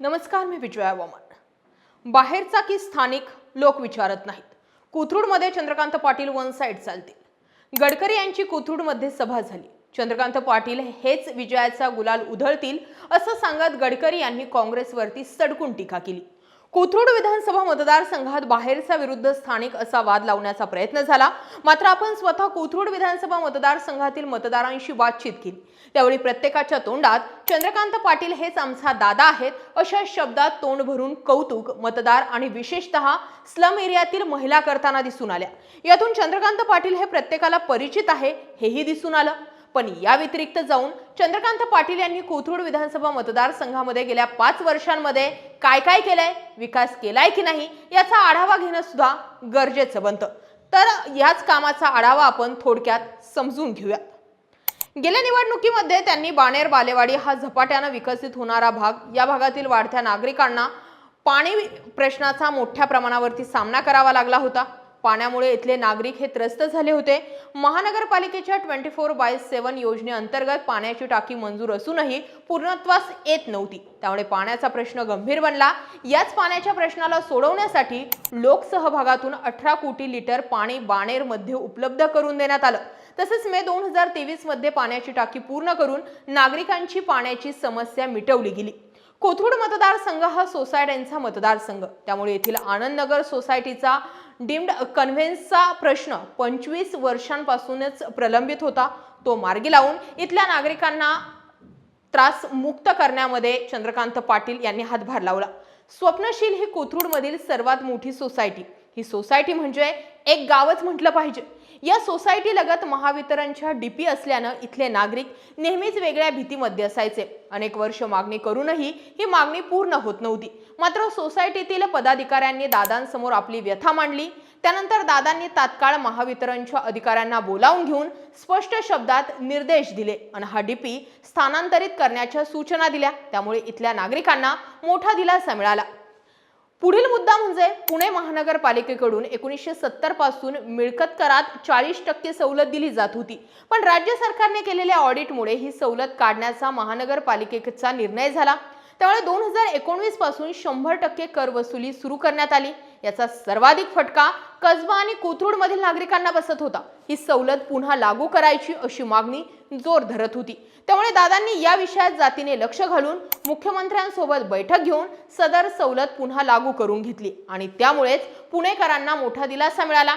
नमस्कार मी विजया वामन. बाहेरचा की स्थानिक लोक विचारत नाहीत. कोथरूडमध्ये चंद्रकांत पाटील वन साईड चालतील. गडकरी यांची कोथरूडमध्ये सभा झाली. चंद्रकांत पाटील हेच विजयाचा गुलाल उधळतील असं सांगत गडकरी यांनी काँग्रेसवरती सडकून टीका केली. कोथरूड विधानसभा मतदारसंघात बाहेरचा विरुद्ध स्थानिक असा वाद लावण्याचा प्रयत्न झाला. मात्र आपण स्वतः कोथरूड विधानसभा मतदारसंघातील मतदारांशी बातचीत केली. त्यावेळी प्रत्येकाच्या तोंडात चंद्रकांत पाटील हेच आमचा दादा आहेत अशा शब्दात तोंड भरून कौतुक मतदार आणि विशेषतः स्लम एरियातील महिला करताना दिसून आल्या. यातून चंद्रकांत पाटील हे प्रत्येकाला परिचित आहे हेही दिसून आलं. पण या व्यतिरिक्त जाऊन चंद्रकांत पाटील यांनी कोथरूड विधानसभा मतदारसंघामध्ये गेल्या पाच वर्षांमध्ये काय काय केलंय विकास केलाय की नाही याचा आढावा घेणं सुद्धा गरजेचं बनतं. तर याच कामाचा आढावा आपण थोडक्यात समजून घेऊयात. गेल्या निवडणुकीमध्ये त्यांनी बाणेर बालेवाडी हा झपाट्यानं विकसित होणारा भाग या भागातील वाढत्या नागरिकांना पाणी प्रश्नाचा मोठ्या प्रमाणावरती सामना करावा लागला होता. पाण्यामुळे इथले नागरिक हे त्रस्त झाले होते. महानगरपालिकेच्या ट्वेंटी फोर बाय सेव्हन योजनेअंतर्गत पाण्याची टाकी मंजूर असूनही पूर्णत्वास येत नव्हती. त्यामुळे पाण्याचा प्रश्न गंभीर बनला. याच पाण्याच्या प्रश्नाला सोडवण्यासाठी लोकसहभागातून अठरा कोटी लिटर पाणी बाणेरमध्ये उपलब्ध करून देण्यात आलं. तसेच मे दोन हजार तेवीसमध्ये पाण्याची टाकी पूर्ण करून नागरिकांची पाण्याची समस्या मिटवली गेली. कोथरूड मतदारसंघ हा सोसायट्यांचा मतदारसंघ. त्यामुळे येथील आनंदनगर सोसायटीचा डीम्ड कन्व्हेन्सचा प्रश्न पंचवीस वर्षांपासूनच प्रलंबित होता. तो मार्गी लावून इथल्या नागरिकांना त्रास मुक्त करण्यामध्ये चंद्रकांत पाटील यांनी हातभार लावला. स्वप्नशील ही कोथरूडमधील सर्वात मोठी सोसायटी. ही सोसायटी म्हणजे एक गावच म्हटलं पाहिजे. या सोसायटी लगत महावितरणच्या डीपी असल्यानं इथले नागरिक नेहमीच वेगळ्या भीतीमध्ये असायचे. अनेक वर्ष मागणी करूनही ही मागणी पूर्ण होत नव्हती. मात्र सोसायटीतील पदाधिकाऱ्यांनी दादांसमोर आपली व्यथा मांडली. त्यानंतर दादांनी तात्काळ महावितरणच्या अधिकाऱ्यांना बोलावून घेऊन स्पष्ट शब्दात निर्देश दिले आणि हा डीपी स्थानांतरित करण्याच्या सूचना दिल्या. त्यामुळे इथल्या नागरिकांना मोठा दिलासा मिळाला. पुढील मुद्दा म्हणजे पुणे महानगरपालिकेकडून एकोणीसशे सत्तरपासून मिळकत करात चाळीस टक्के सवलत दिली जात होती. पण राज्य सरकारने केलेल्या ऑडिटमुळे ही सवलत काढण्याचा महानगरपालिकेचा निर्णय झाला. त्यामुळे दोन हजार एकोणवीसपासून शंभर टक्के कर वसुली सुरू करण्यात आली. याचा सर्वाधिक फटका कसबा आणि कोथरूडमधील नागरिकांना बसत होता. ही सवलत पुन्हा लागू करायची अशी मागणी जोर धरत होती. त्यामुळे दादांनी या विषयात जातीने लक्ष घालून मुख्यमंत्र्यांसोबत बैठक घेऊन सदर सवलत पुन्हा लागू करून घेतली आणि त्यामुळेच पुणेकरांना मोठा दिलासा मिळाला.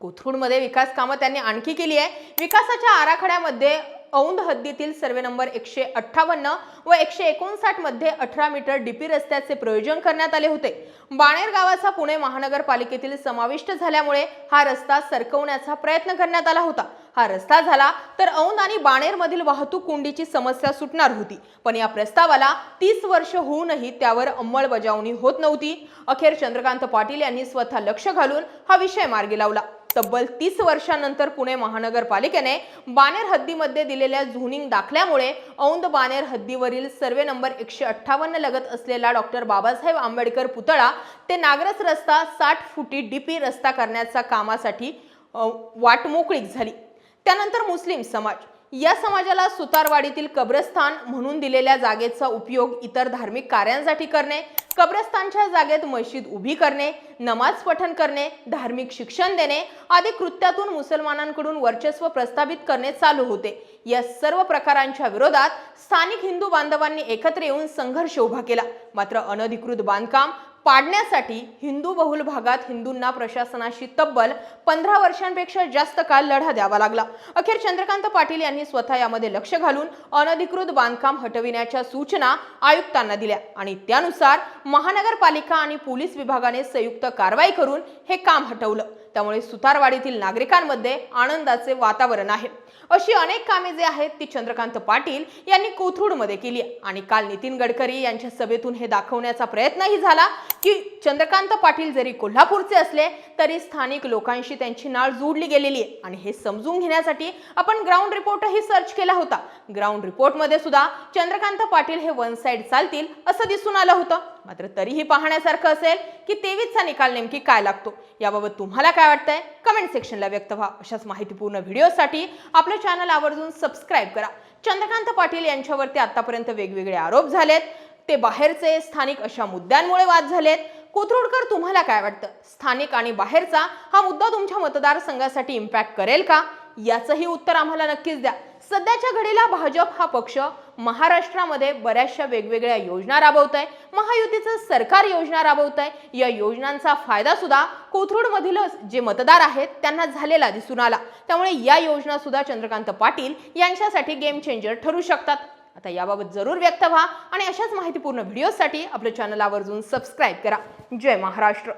कोथरूडमध्ये विकास कामं त्यांनी आणखी केली आहे. विकासाच्या आराखड्यामध्ये औंध हद्दीतील सर्वे नंबर एकशे अठ्ठावन्न व एकशे एकोणसाठमध्ये अठरा मीटर डीपी रस्त्याचे प्रयोजन करण्यात आले होते. बाणेर गावाचा पुणे महानगरपालिकेतील समाविष्ट झाल्यामुळे हा रस्ता सरकवण्याचा प्रयत्न करण्यात आला होता. हा रस्ता झाला तर औंध आणि बाणेर मधील वाहतूक कोंडीची समस्या सुटणार होती. पण या प्रस्तावाला तीस वर्ष होऊनही त्यावर अंमलबजावणी होत नव्हती. अखेर चंद्रकांत पाटील यांनी स्वतः लक्ष घालून हा विषय मार्गी लावला. तब्बल तीस वर्षानंतर पुणे महानगरपालिकेने बानेर हद्दीमध्ये दिलेल्या झोनिंग दाखल्यामुळे औंध बानेर हद्दीवरील सर्वे नंबर एकशे अठ्ठावन्न लगत असलेला डॉक्टर बाबासाहेब आंबेडकर पुतळा ते नागरस रस्ता साठ फुटी डीपी रस्ता करण्याच्या कामासाठी वाट मोकळीक झाली. त्यानंतर मुस्लिम समाज या समाजाला सुतारवाडीतील कब्रस्थान म्हणून दिलेल्या जागेचा उपयोग इतर धार्मिक कार्यांसाठी करणे कब्रस्थानच्या जागेत मशीद उभी करणे नमाज पठण करणे धार्मिक शिक्षण देणे आदी कृत्यातून मुसलमानांकडून वर्चस्व प्रस्थापित करणे चालू होते. या सर्व प्रकारांच्या विरोधात स्थानिक हिंदू बांधवांनी एकत्र येऊन संघर्ष उभा केला. मात्र अनधिकृत बांधकाम पाडण्यासाठी हिंदू बहुल भागात हिंदूंना प्रशासनाशी तब्बल पंधरा वर्षांपेक्षा जास्त काळ लढा द्यावा लागला. अखेर चंद्रकांत पाटील यांनी स्वतः यामध्ये लक्ष घालून अनधिकृत बांधकाम हटविण्याच्या सूचना आयुक्तांना दिल्या आणि त्यानुसार महानगरपालिका आणि पोलीस विभागाने संयुक्त कारवाई करून हे काम हटवलं. त्यामुळे सुतारवाडीतील नागरिकांमध्ये आनंदाचे वातावरण आहे. अशी अनेक कामे जे आहेत ती चंद्रकांत पाटील यांनी कोथरूडमध्ये केली आणि काल नितीन गडकरी यांच्या सभेतून हे दाखवण्याचा प्रयत्नही झाला. की चंद्रकांत पाटील जरी कोल्हापूरचे असले तरी स्थानिक लोकांशी त्यांची नाळ जोडली गेलेली आहे. आणि हे समजून घेण्यासाठी आपण ग्राउंड रिपोर्टही सर्च केला होता. ग्राउंड रिपोर्टमध्ये सुद्धा चंद्रकांत पाटील हे वन साईड चालतील असं दिसून आलं होतं. मात्र तरीही पाहण्यासारखं असेल की तेवीसचा निकाल नेमकी काय लागतो? याबाबत तुम्हाला काय वाटतंय? कमेंट सेक्शनला व्यक्त व्हा. अशाच माहितीपूर्ण व्हिडिओसाठी आपलं चॅनल आवर्जून सबस्क्राईब करा. चंद्रकांत पाटील यांच्यावरती आतापर्यंत वेगवेगळे आरोप झालेत. ते बाहेरचे स्थानिक अशा मुद्द्यांमुळे वाद झालेत. कोथरूडकर तुम्हाला काय वाटतं? स्थानिक आणि बाहेरचा हा मुद्दा तुमच्या मतदारसंघासाठी इम्पॅक्ट करेल का? याचंही उत्तर आम्हाला नक्कीच द्या. सध्याच्या घडीला भाजप हा पक्ष महाराष्ट्रामध्ये बऱ्याचशा वेगवेगळ्या योजना राबवत आहे महायुतीचं सरकार योजना राबवत आहे या योजनांचा फायदा सुद्धा कोथरूडमधील जे मतदार आहेत त्यांना झालेला दिसून आला. त्यामुळे या योजना सुद्धा चंद्रकांत पाटील यांच्यासाठी गेम चेंजर ठरू शकतात. आता याबाबत जरूर व्यक्त व्हा आणि अशाच माहितीपूर्ण व्हिडिओसाठी आपल्या चॅनल आवर्जून सबस्क्राईब करा. जय महाराष्ट्र.